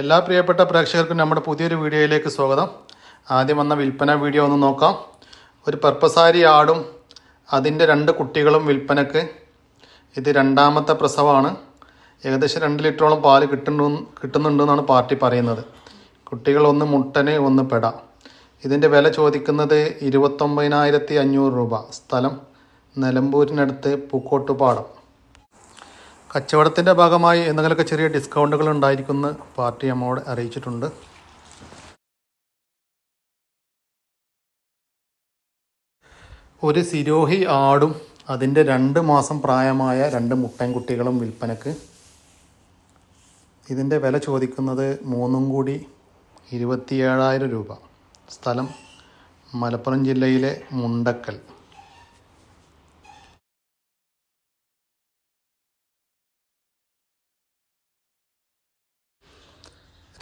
എല്ലാ പ്രിയപ്പെട്ട പ്രേക്ഷകർക്കും നമ്മുടെ പുതിയൊരു വീഡിയോയിലേക്ക് സ്വാഗതം. ആദ്യം വന്ന വിൽപ്പന വീഡിയോ ഒന്ന് നോക്കാം. ഒരു പർപ്പസാരി ആടും അതിന്റെ രണ്ട് കുട്ടികളും വിൽപ്പനക്ക്. ഇത് രണ്ടാമത്തെ പ്രസവമാണ്. ഏകദേശം രണ്ട് ലിറ്ററോളം പാൽ കിട്ടുന്നു കിട്ടുന്നുണ്ടെന്നാണ് പാർട്ടി പറയുന്നത്. കുട്ടികൾ ഒന്ന് മുട്ടന് ഒന്ന് പെട. ഇതിന്റെ വില ചോദിക്കുന്നത് ഇരുപത്തൊമ്പതിനായിരത്തി അഞ്ഞൂറ് രൂപ. സ്ഥലം നിലമ്പൂരിനടുത്ത് പൂക്കോട്ടുപാടം. കച്ചവടത്തിന്റെ ഭാഗമായി എന്തെങ്കിലുമൊക്കെ ചെറിയ ഡിസ്കൗണ്ടുകൾ ഉണ്ടായിരിക്കുമെന്ന് പാർട്ടി നമ്മോട് അറിയിച്ചിട്ടുണ്ട്. ഒരു സിരോഹി ആടും അതിന്റെ രണ്ട് മാസം പ്രായമായ രണ്ട് മുട്ടൻകുട്ടികളും വിൽപ്പനക്ക്. ഇതിന്റെ വില ചോദിക്കുന്നത് മൂന്നും കൂടി ഇരുപത്തിയേഴായിരം രൂപ. സ്ഥലം മലപ്പുറം ജില്ലയിലെ മുണ്ടക്കൽ.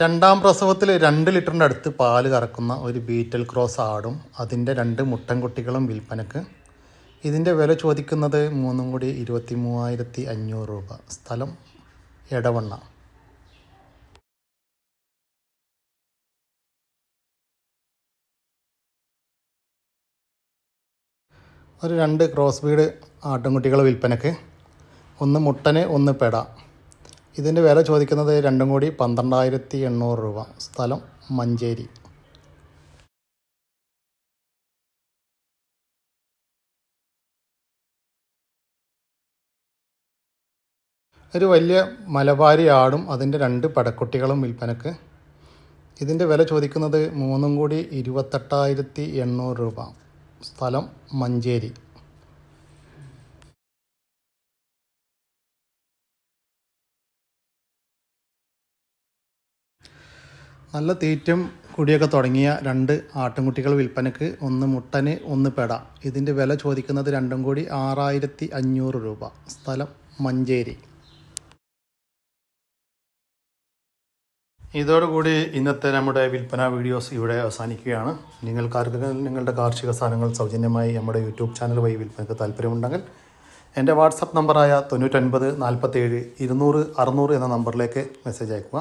രണ്ടാം പ്രസവത്തിൽ രണ്ട് ലിറ്ററിന്റെ അടുത്ത് പാൽ കറക്കുന്ന ഒരു ബീറ്റൽ ക്രോസ് ആടും അതിന്റെ രണ്ട് മുട്ടൻകുട്ടികളും വിൽപ്പനക്ക്. ഇതിന്റെ വില ചോദിക്കുന്നത് മൂന്നും കൂടി ഇരുപത്തി മൂവായിരത്തി അഞ്ഞൂറ് രൂപ. സ്ഥലം എടവണ്ണ. ഒരു രണ്ട് ക്രോസ് ബീഡ് ആട്ടിൻകുട്ടികൾ വിൽപ്പനക്ക്. ഒന്ന് മുട്ടന് ഒന്ന് പെട. ഇതിന്റെ വില ചോദിക്കുന്നത് രണ്ടും കൂടി പന്ത്രണ്ടായിരത്തി എണ്ണൂറ് രൂപ. സ്ഥലം മഞ്ചേരി. ഒരു വലിയ മലബാരി ആടും അതിന്റെ രണ്ട് പടക്കുട്ടികളും വിൽപ്പനക്ക്. ഇതിന്റെ വില ചോദിക്കുന്നത് മൂന്നും കൂടി ഇരുപത്തെട്ടായിരത്തി എണ്ണൂറ് രൂപ. സ്ഥലം മഞ്ചേരി. നല്ല തീറ്റം കുടിയൊക്കെ തുടങ്ങിയ രണ്ട് ആട്ടിൻകുട്ടികൾ വിൽപ്പനയ്ക്ക് ഒന്ന് മുട്ടന് ഒന്ന് പെട. ഇതിന്റെ വില ചോദിക്കുന്നത് രണ്ടും കൂടി ആറായിരത്തി അഞ്ഞൂറ് രൂപ. സ്ഥലം മഞ്ചേരി. ഇതോടുകൂടി ഇന്നത്തെ നമ്മുടെ വിൽപ്പന വീഡിയോസ് ഇവിടെ അവസാനിക്കുകയാണ്. നിങ്ങൾക്കാർക്കെങ്കിലും നിങ്ങളുടെ കാർഷിക സാധനങ്ങൾ സൗജന്യമായി നമ്മുടെ യൂട്യൂബ് ചാനൽ വഴി വിൽപ്പനയ്ക്ക് താല്പര്യമുണ്ടെങ്കിൽ എന്റെ വാട്സപ്പ് നമ്പറായ തൊണ്ണൂറ്റൊൻപത് നാൽപ്പത്തേഴ് ഇരുന്നൂറ് അറുന്നൂറ് എന്ന നമ്പറിലേക്ക് മെസ്സേജ് അയക്കുക